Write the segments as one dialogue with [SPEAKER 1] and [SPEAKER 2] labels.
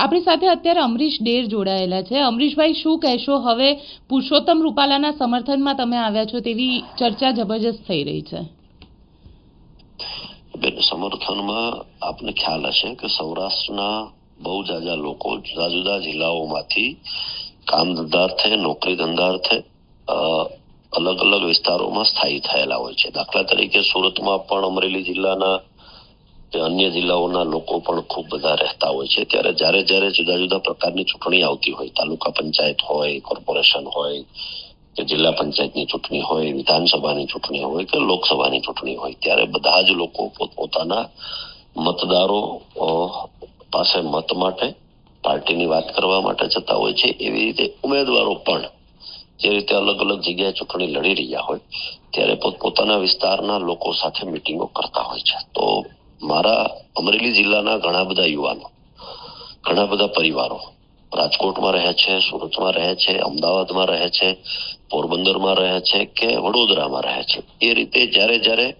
[SPEAKER 1] આપણી સાથે અત્યારે અમરીશ ડેર જોડાયેલા છે. અમરીશભાઈ, શું કહેશો? હવે પુરુષોત્તમ રૂપાલાના સમર્થનમાં તમે આવ્યા છો તેવી ચર્ચા જબરજસ્ત થઈ રહી છે.
[SPEAKER 2] બેન, સમર્થનમાં આપને ખ્યાલ હશે કે સૌરાષ્ટ્રના બહુ જાજા લોકો જુદા જુદા જિલ્લાઓમાંથી કામ ધંધાર્થે નોકરી ધંધાર્થે અલગ અલગ વિસ્તારોમાં સ્થાયી થયેલા હોય છે. દાખલા તરીકે સુરતમાં પણ અમરેલી જિલ્લાના કે અન્ય જિલ્લાઓના લોકો પણ ખૂબ બધા રહેતા હોય છે. ત્યારે જ્યારે જ્યારે જુદા જુદા પ્રકારની ચૂંટણી આવતી હોય, તાલુકા પંચાયત હોય, કોર્પોરેશન હોય, કે જિલ્લા પંચાયતની ચૂંટણી હોય, વિધાનસભાની ચૂંટણી હોય કે લોકસભાની ચૂંટણી હોય, ત્યારે બધા જ લોકો પોતપોતાના મતદારો પાસે મત માટે, પાર્ટીની વાત કરવા માટે જતા હોય છે. એવી રીતે ઉમેદવારો પણ જે રીતે અલગ અલગ જગ્યાએ ચૂંટણી લડી રહ્યા હોય, ત્યારે પોતપોતાના વિસ્તારના લોકો સાથે મિટિંગો કરતા હોય છે. તો મારા અમરેલી જિલ્લાના ઘણા બધા યુવાનો, ઘણા બધા પરિવારો રાજકોટમાં રહે છે, સુરતમાં રહે છે, અમદાવાદમાં રહે છે, પોરબંદરમાં રહે છે કે વડોદરામાં રહે છે. એ રીતે જ્યારે જ્યારે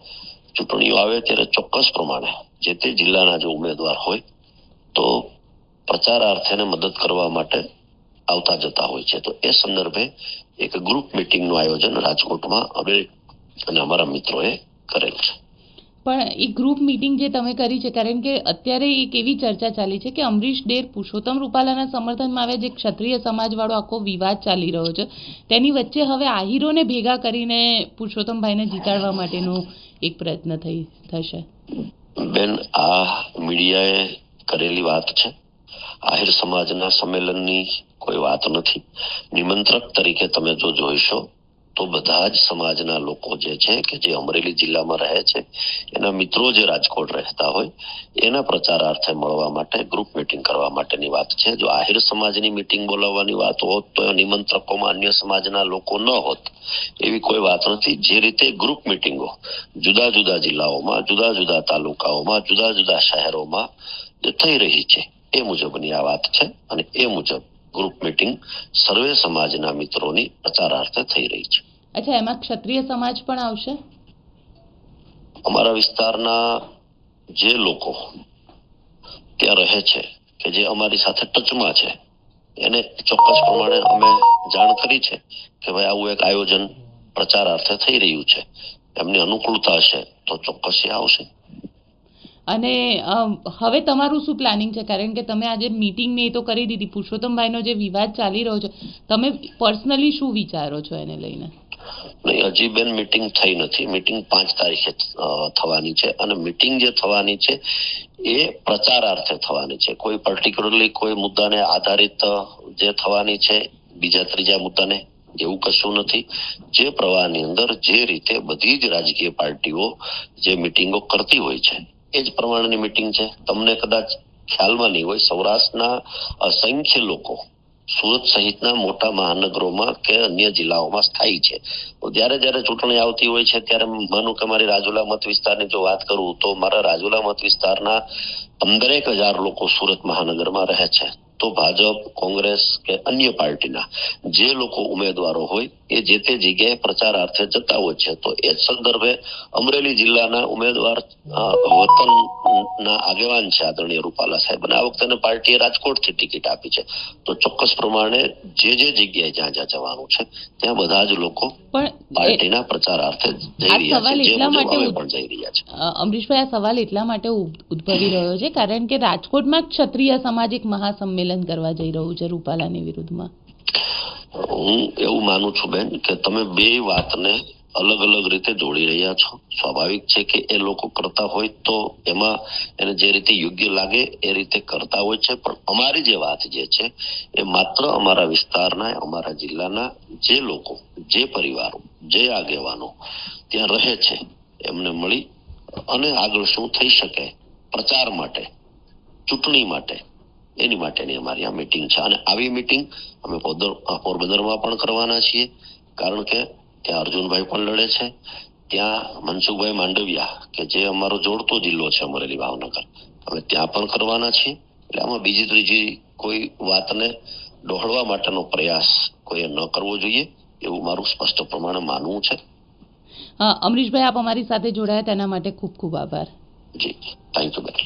[SPEAKER 2] ચૂંટણીઓ આવે ત્યારે ચોક્કસ પ્રમાણે જે તે જિલ્લાના જો ઉમેદવાર હોય તો પ્રચારાર્થેને મદદ કરવા માટે આવતા જતા હોય છે. તો એ સંદર્ભે એક ગ્રુપ મિટિંગનું આયોજન રાજકોટમાં અમે અને અમારા મિત્રોએ કરેલ છે.
[SPEAKER 1] પણ એ ગ્રુપ મીટિંગ જે તમે કરી છે કારણ કે અત્યારે એક એવી ચર્ચા ચાલી છે કે અમરીશ ડેર પુરુષોત્તમ રૂપાલાના સમર્થનમાં આવ્યા, જે ક્ષત્રિય સમાજવાળો આખો વિવાદ ચાલી રહ્યો છે. તેની વચ્ચે હવે આહિરોને ભેગા કરીને પુરુષોત્તમભાઈને જીતાડવા માટેનો એક પ્રયત્ન થઈ, થશે.
[SPEAKER 2] બેન, આ મીડિયાએ કરેલી વાત છે? આહિર સમાજના સંમેલનની કોઈ વાત નથી. નિમંત્રક તરીકે તમે જો જોઈશો તો બધા જ સમાજના લોકો જે છે કે જે અમરેલી જિલ્લામાં રહે છે, એના મિત્રો જે રાજકોટ રહેતા હોય, એના પ્રચારાર્થે મળવા માટે ગ્રુપ મિટિંગ કરવા માટેની વાત છે. જો આહિર સમાજની મિટિંગ બોલાવવાની વાત હોત, તો નિમંત્રકોમાં અન્ય સમાજના લોકો ન હોત, એવી કોઈ વાત નથી. જે રીતે ગ્રુપ મિટિંગો જુદા જુદા જિલ્લાઓમાં, જુદા જુદા તાલુકાઓમાં, જુદા જુદા શહેરોમાં થઈ રહી છે, એ મુજબની આ વાત છે અને એ મુજબ ગ્રુપ મીટિંગ સર્વે સમાજના મિત્રોની પ્રચારાર્થે થઈ રહી છે.
[SPEAKER 1] અચ્છા એમાં ક્ષત્રિય સમાજ પણ આવશે?
[SPEAKER 2] અમારા વિસ્તારના જે લોકો ત્યાં રહે છે કે જે અમારી સાથે ટચમાં છે એને ચોક્કસ પ્રમાણે અમે જાણ કરી છે કે ભાઈ આવું એક આયોજન પ્રચારાર્થે થઈ રહ્યું છે. એમની અનુકૂળતા હશે તો ચોક્કસ આવશે.
[SPEAKER 1] અને હવે તમારું શું પ્લાનિંગ છે? કારણ કે તમે આજે મીટિંગ મેં એ તો કરી દીધી. પુરુષોત્તમભાઈનો જે વિવાદ ચાલી રહ્યો છે, તમે પર્સનલી શું વિચારો છો એને લઈને?
[SPEAKER 2] હજી બેન મિટિંગ થઈ નથી. મિટિંગ પાંચ તારીખે થવાની છે. અને મિટિંગ જે થવાની છે, એ પ્રચારાર્થે થવાની છે. કોઈ પર્ટિક્યુલરલી કોઈ મુદ્દાને આધારિત જે થવાની છે, બીજા ત્રીજા મુદ્દાને, એવું કશું નથી. જે પ્રવાહની અંદર જે રીતે બધી જ રાજકીય પાર્ટીઓ જે મિટિંગો કરતી હોય છે એ જ પ્રમાણેની મિટિંગ છે. તમને કદાચ ખ્યાલમાં નહીં હોય, સૌરાષ્ટ્રના અસંખ્ય લોકો સુરત સહિતના મોટા મહાનગરોમાં કે અન્ય જિલ્લાઓમાં સ્થાયી છે. જ્યારે જ્યારે ચૂંટણી આવતી હોય છે, ત્યારે માનું કે મારી રાજુલા મત વિસ્તારની જો વાત કરું તો મારા રાજુલા મત વિસ્તારના પંદરેક હજાર લોકો સુરત મહાનગરમાં રહે છે. તો ભાજપ કોંગ્રેસ કે અન્ય પાર્ટીના જે લોકો ઉમેદવારો હોય એ જે તે જગ્યાએ પ્રચારાર્થે જતા હોય છે તો એ સંદર્ભે અમરેલી જિલ્લાના ઉમેદવાર વતનના આગેવાન છે આદરણીય રૂપાલા સાહેબ. અને આ વખતે પાર્ટીએ રાજકોટથી ટિકિટ આપી છે. તો ચોક્કસ પ્રમાણે જે જે જગ્યાએ જ્યાં જ્યાં જવાનું છે ત્યાં બધા જ લોકો પાર્ટીના પ્રચારાર્થે જઈ રહ્યા છે. જે મુજબ પણ જઈ રહ્યા છે.
[SPEAKER 1] અમરીશભાઈ આ સવાલ એટલા માટે ઉદ- ઉદ્ભવી રહ્યો છે કારણ કે રાજકોટમાં ક્ષત્રિય સામાજિક એક મહાસંમેલન કરવા જઈ રહ્યું છે રૂપાલાની વિરુદ્ધમાં.
[SPEAKER 2] હું એવું માનું છું બેન કે તમે બે વાતને અલગ અલગ રીતે જોડી રહ્યા છો. સ્વાભાવિક છે કે એ લોકો કરતા હોય તો એમાં એને જે રીતે યોગ્ય લાગે એ રીતે કરતા હોય છે. પણ અમારી જે વાત જે છે એ માત્ર અમારા વિસ્તારના, અમારા જિલ્લાના જે લોકો, જે પરિવારો, જે આગેવાનો ત્યાં રહે છે, એમને મળી અને આગળ શું થઈ શકે, પ્રચાર માટે, ચૂંટણી માટે એની માટેની અમારી આ મિટિંગ છે. અને આવી મિટિંગ અમે પોરબંદરમાં પણ કરવાના છીએ. કારણ કે ત્યાં અર્જુનભાઈ પણ લડે છે. ત્યાં મનસુખભાઈ માંડવિયા કે જે અમારો જોડતો જિલ્લો છે અમરેલી ભાવનગર અમે ત્યાં પણ કરવાના છીએ. એટલે આમાં બીજી ત્રીજી કોઈ વાતને ડહોળવા માટેનો પ્રયાસ કોઈએ ન કરવો જોઈએ એવું મારું સ્પષ્ટ પ્રમાણે માનવું છે.
[SPEAKER 1] અમરીશભાઈ આપ અમારી સાથે જોડાયા તેના માટે ખૂબ ખૂબ આભાર.
[SPEAKER 2] જી થેન્ક યુ બેન